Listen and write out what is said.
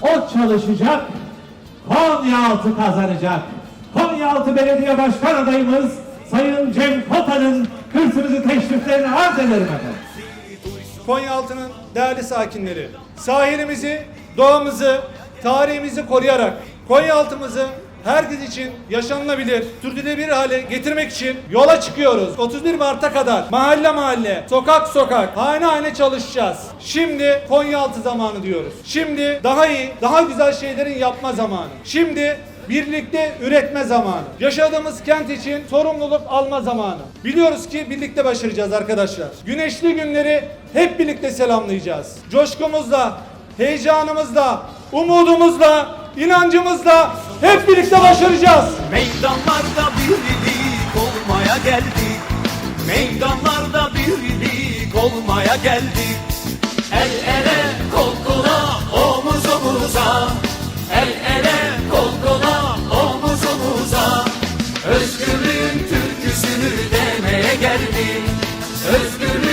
halk çalışacak, Konyaaltı kazanacak. Konyaaltı Belediye Başkan adayımız Sayın Cem Kota'nın kürsümüzü teşriflerini arz ederim efendim. Konyaaltı'nın değerli sakinleri, sahilimizi, doğamızı, tarihimizi koruyarak Konyaaltı'mızı herkes için yaşanılabilir, sürdürülebilir hale getirmek için yola çıkıyoruz. 31 Mart'a kadar mahalle mahalle, sokak sokak, hane hane çalışacağız. Şimdi Konyaaltı zamanı diyoruz. Şimdi daha iyi, daha güzel şeylerin yapma zamanı. Şimdi Birlikte üretme zamanı. Yaşadığımız kent için sorumluluk alma zamanı. Biliyoruz ki birlikte başaracağız arkadaşlar. Güneşli günleri hep birlikte selamlayacağız. Coşkumuzla, heyecanımızla, umudumuzla, inancımızla hep birlikte başaracağız. Meydanlarda birlik olmaya geldik. Meydanlarda birlik olmaya geldik. El ele kol kola omuz omuza. El ele kol kola omuz omuza. Özgürlüğün türküsünü demeye geldik. Özgürlüğün